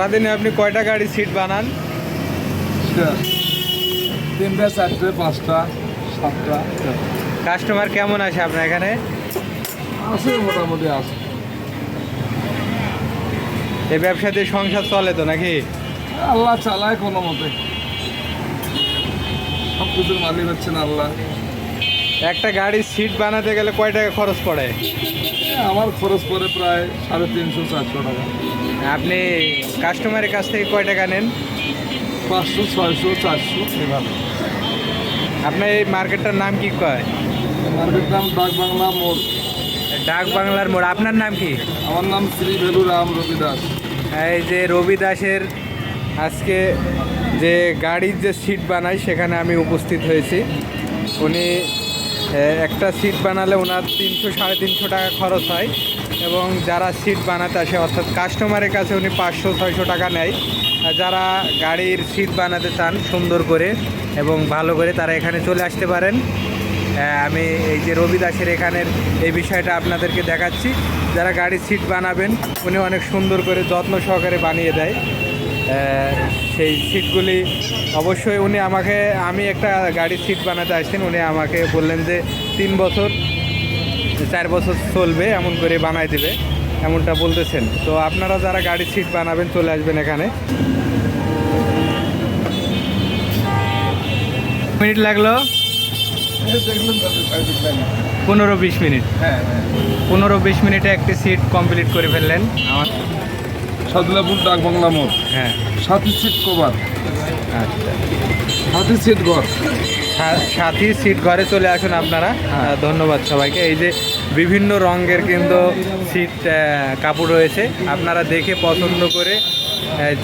সারাদিনে আপনি কয়টা গাড়ি সিট বানান? তিনটা চারটে পাঁচটা সাতটা কাস্টমার কেমন আসে আপনার এখানে? আছে মোটামুটি আছে। এই ব্যবসা দিয়ে সংসার চলে তো নাকি? আল্লাহ চালায় কোনো মতে। সব কিছুর মালিক হচ্ছেন আল্লাহ। একটা গাড়ির সিট বানাতে গেলে কয় টাকা খরচ পড়ে? আমার খরচ পড়ে প্রায় সাড়ে তিনশো চারশো টাকা। আপনি কাস্টমারের কাছ থেকে কয় টাকা নেন? পাঁচশো ছয়শো চারশো। এভাবে। আপনার এই মার্কেটটার নাম কি কয়? মার্কেট নাম ডাক বাংলা মোড়। ডাক বাংলার মোড়। আপনার নাম কি? আমার নাম শ্রী ভেলু রাম রবি দাস। এই যে রবি দাসের আজকে যে গাড়ির যে সিট বানায় সেখানে আমি উপস্থিত হয়েছি। উনি একটা সিট বানালে ওনার তিনশো, সাড়ে তিনশো টাকা খরচ হয়। এবং যারা সিট বানাতে আসে, অর্থাৎ কাস্টমারের কাছে উনি পাঁচশো, ছয়শো টাকা নেয়। যারা গাড়ির সিট বানাতে চান, সুন্দর করে এবং ভালো করে তারা এখানে চলে আসতে পারেন। আমি এই যে রবি দাসের এখানের এই বিষয়টা আপনাদেরকে দেখাচ্ছি। যারা গাড়ির সিট বানাবেন, উনি অনেক সুন্দর করে যত্ন সহকারে বানিয়ে দেয়। সেই সিটগুলি অবশ্যই উনি আমাকে আমি একটা গাড়ির সিট বানাতে আসছেন উনি আমাকে বললেন যে তিন বছর চার বছর চলবে এমন করে বানাই দেবে এমনটা বলতেছেন। তো আপনারা যারা গাড়ির সিট বানাবেন চলে আসবেন এখানে। মিনিট লাগল। পনেরো বিশ মিনিট। হ্যাঁ হ্যাঁ। পনেরো বিশ মিনিটে একটি সিট কমপ্লিট করে ফেললেন। আমার সদলাপুর ডাক বাংলা মোড়। হ্যাঁ। সাথী সিট কভার। আচ্ছা। সাথী সিট ঘর। সাথী সিট ঘরে চলে আসুন আপনারা। ধন্যবাদ সবাইকে। এই যে বিভিন্ন রঙের কিন্তু সিট কাপড় রয়েছে। আপনারা দেখে পছন্দ করে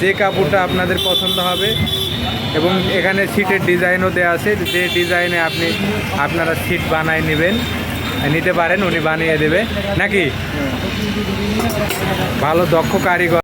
যে কাপড়টা আপনাদের পছন্দ হবে এবং এখানে সিটের ডিজাইনও দেওয়া আছে। যে ডিজাইনে আপনি আপনারা সিট বানায় নেবেন নিতে পারেন উনি বানিয়ে দেবে। নাকি? ভালো দক্ষ কারিগর।